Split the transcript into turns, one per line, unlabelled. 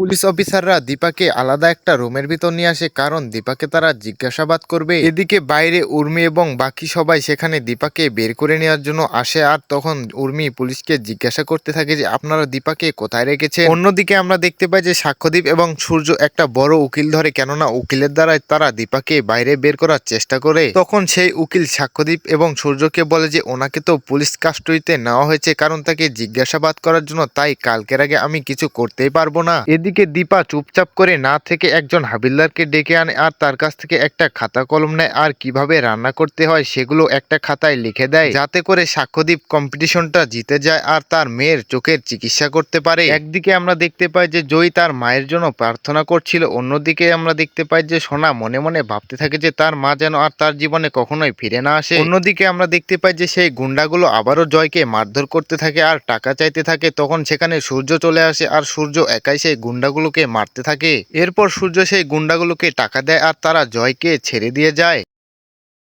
Police অফিসাররা দীপাকে আলাদা একটা রুমের ভিতর নিয়ে আসে, কারণ দীপাকে তারা জিজ্ঞাসাবাদ করবে। এদিকে বাইরে উর্মি এবং বাকি সবাই সেখানে দীপাকে বের করে নেওয়ার জন্য আসে, আর তখন উর্মি পুলিশকে জিজ্ঞাসা করতে থাকে যে, আপনারা দীপাকে কোথায় রেখেছে অন্যদিকে আমরা দেখতে পাই যে, সাক্ষ্যদীপ এবং সূর্য একটা বড় উকিল ধরে, কেননা উকিলের দ্বারাই তারা দীপাকে বাইরে বের করার চেষ্টা করে। তখন সেই উকিল সাক্ষ্যদীপ এবং সূর্যকে বলে যে, ওনাকে তো পুলিশ কাস্টডিতে নেওয়া হয়েছে, কারণ তাকে জিজ্ঞাসাবাদ করার জন্য, তাই কালকের আগে আমি কিছু করতেই পারব না। এদিকে দীপা চুপচাপ করে না থেকে একজন হাবিলদারকে ডেকে আনে আর তার কাছ থেকে একটা খাতা কলম নেয়। আর কীভাবে রান্না করতে হয় সেগুলো একটা খাতায় লিখে দেয়। যাতে করে সাক্ষ্যদীপ কম্পিটিশনটা জিতে যায় আর তার মেয়ের চোখের চিকিৎসা করতে পারে। একদিকে আমরা দেখতে পাই যে জয়ী তার মায়ের জন্য প্রার্থনা করছিল। অন্যদিকে আমরা দেখতে পাই যে সোনা মনে মনে ভাবতে থাকে যে তার মা যেন আর তার জীবনে কখনোই ফিরে না আসে। অন্যদিকে আমরা দেখতে পাই যে সেই গুন্ডাগুলো আবারও জয়কে মারধর করতে থাকে আর টাকা চাইতে থাকে। তখন সেখানে সূর্য চলে আসে আর সূর্য একাই সেই গুন্ডাগুলোকে মারতে থাকে। এরপর সূর্য সেই গুন্ডাগুলোকে টাকা দেয় আর তারা জয়কে ছেড়ে দিয়ে যায়।